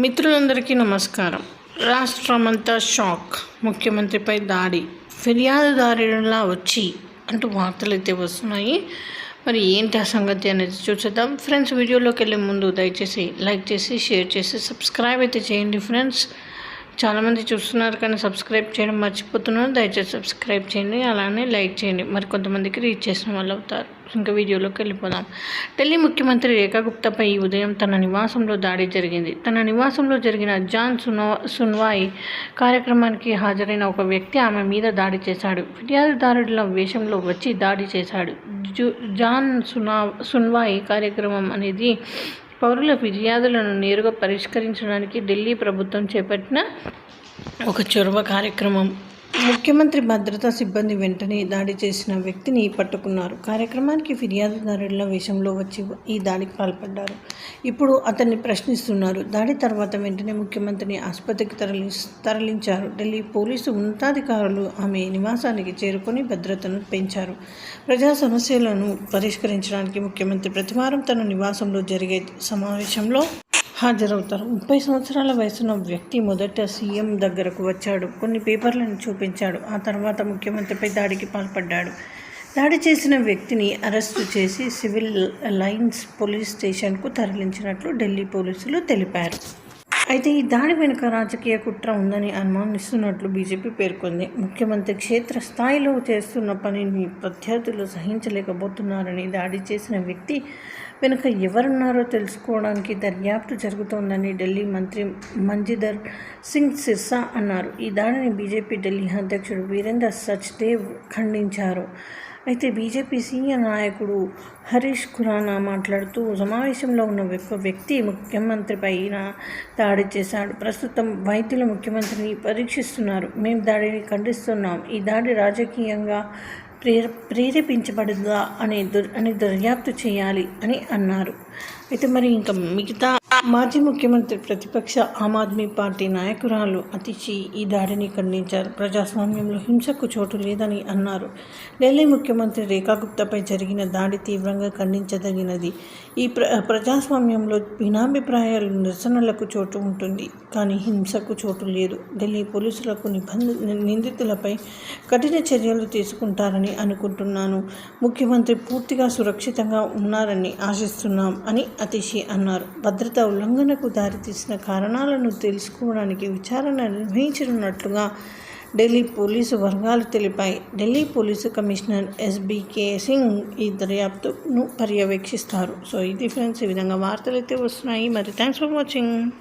మిత్రులందరికీ నమస్కారం. రాష్ట్రమంతా షాక్. ముఖ్యమంత్రిపై దాడి. ఫిర్యాదుదారులా వచ్చి అంటూ వార్తలు అయితే వస్తున్నాయి. మరి ఏంటి ఆ సంగతి అనేది చూసేద్దాం. ఫ్రెండ్స్ వీడియోలోకి వెళ్ళే ముందు దయచేసి లైక్ చేసి షేర్ చేసి సబ్స్క్రైబ్ అయితే చేయండి ఫ్రెండ్స్. చాలామంది చూస్తున్నారు కానీ సబ్స్క్రైబ్ చేయడం మర్చిపోతున్నారు దయచేసి సబ్స్క్రైబ్ చేయండి అలానే లైక్ చేయండి. మరి కొంతమందికి రీచ్ చేసిన వాళ్ళు అవుతారు. ఇంకా వీడియోలోకి వెళ్ళిపోదాం. ఢిల్లీ ముఖ్యమంత్రి రేఖా గుప్తాపై ఈ ఉదయం తన నివాసంలో దాడి జరిగింది. తన నివాసంలో జరిగిన జాన్ సునో సున్వాయి కార్యక్రమానికి హాజరైన ఒక వ్యక్తి ఆమె మీద దాడి చేశాడు. ఫిర్యాదుదారుల వేషంలో వచ్చి దాడి చేశాడు. జు జాన్ సునా సున్వాయి కార్యక్రమం అనేది పౌరుల ఫిర్యాదులను నేరుగా పరిష్కరించడానికి ఢిల్లీ ప్రభుత్వం చేపట్టిన ఒక చొరవ కార్యక్రమం. ముఖ్యమంత్రి భద్రతా సిబ్బంది వెంటనే దాడి చేసిన వ్యక్తిని పట్టుకున్నారు. కార్యక్రమానికి ఫిర్యాదుదారుల విషయంలో వచ్చి ఈ దాడికి పాల్పడ్డారు. ఇప్పుడు అతన్ని ప్రశ్నిస్తున్నారు. దాడి తర్వాత వెంటనే ముఖ్యమంత్రిని ఆసుపత్రికి తరలి తరలించారు. ఢిల్లీ పోలీసు ఉన్నతాధికారులు ఆమె నివాసానికి చేరుకొని భద్రతను పెంచారు. ప్రజా సమస్యలను పరిష్కరించడానికి ముఖ్యమంత్రి ప్రతివారం తన నివాసంలో జరిగే సమావేశంలో హాజరవుతారు. ముప్పై సంవత్సరాల వయసున్న వ్యక్తి మొదట సీఎం దగ్గరకు వచ్చాడు. కొన్ని పేపర్లను చూపించాడు. ఆ తర్వాత ముఖ్యమంత్రిపై దాడికి పాల్పడ్డాడు. దాడి చేసిన వ్యక్తిని అరెస్టు చేసి సివిల్ లైన్స్ పోలీస్ స్టేషన్కు తరలించినట్లు ఢిల్లీ పోలీసులు తెలిపారు. అయితే ఈ దాడి వెనుక రాజకీయ కుట్ర ఉందని అనుమానిస్తున్నట్లు బీజేపీ పేర్కొంది. ముఖ్యమంత్రి క్షేత్ర స్థాయిలో చేస్తున్న పనిని ప్రత్యర్థులు సహించలేకపోతున్నారని దాడి చేసిన వ్యక్తి వెనుక ఎవరున్నారో తెలుసుకోవడానికి దర్యాప్తు జరుగుతోందని ఢిల్లీ మంత్రి మంజిదర్ సింగ్ సిర్సా అన్నారు. ఈ దాడిని బీజేపీ ఢిల్లీ అధ్యక్షుడు వీరేందర్ సచ్దేవ్ ఖండించారు. అయితే బీజేపీ సీనియర్ నాయకుడు హరీష్ ఖురానా మాట్లాడుతూ సమావేశంలో ఉన్న ఒక వ్యక్తి ముఖ్యమంత్రి పైన దాడి చేశాడు. ప్రస్తుతం వైద్యులు ముఖ్యమంత్రిని పరీక్షిస్తున్నారు. మేము దాడిని ఖండిస్తున్నాం. ఈ దాడి రాజకీయంగా ప్రేర ప్రేరేపించబడిందా అనే దుర్ అని దర్యాప్తు చేయాలి అని అన్నారు. అయితే మరి ఇంకా మిగతా మాజీ ముఖ్యమంత్రి ప్రతిపక్ష ఆమ్ ఆద్మీ పార్టీ నాయకురాలు అతిచి ఈ దాడిని ఖండించారు. ప్రజాస్వామ్యంలో హింసకు చోటు లేదని అన్నారు. ఢిల్లీ ముఖ్యమంత్రి రేఖా గుప్తాపై జరిగిన దాడి తీవ్రంగా ఖండించదగినది. ఈ ప్ర ప్రజాస్వామ్యంలో భిన్నాభిప్రాయాలు నిరసనలకు చోటు ఉంటుంది. కానీ హింసకు చోటు లేదు. ఢిల్లీ పోలీసులకు నిబంధ నిందితులపై కఠిన చర్యలు తీసుకుంటారని అనుకుంటున్నాను. ముఖ్యమంత్రి పూర్తిగా సురక్షితంగా ఉన్నారని ఆశిస్తున్నాం అని అతిషి అన్నారు. భద్రతా ఉల్లంఘనకు దారితీసిన కారణాలను తెలుసుకోవడానికి విచారణ నిర్వహించనున్నట్లుగా ఢిల్లీ పోలీసు వర్గాలు తెలిపాయి. Delhi police commissioner SBK Singh ఈ దర్యాప్తును పర్యవేక్షిస్తారు. సో ఇది ఫ్రెండ్స్ ఈ విధంగా వార్తలు అయితే వస్తున్నాయి. మరి థ్యాంక్స్ ఫర్ వాచింగ్.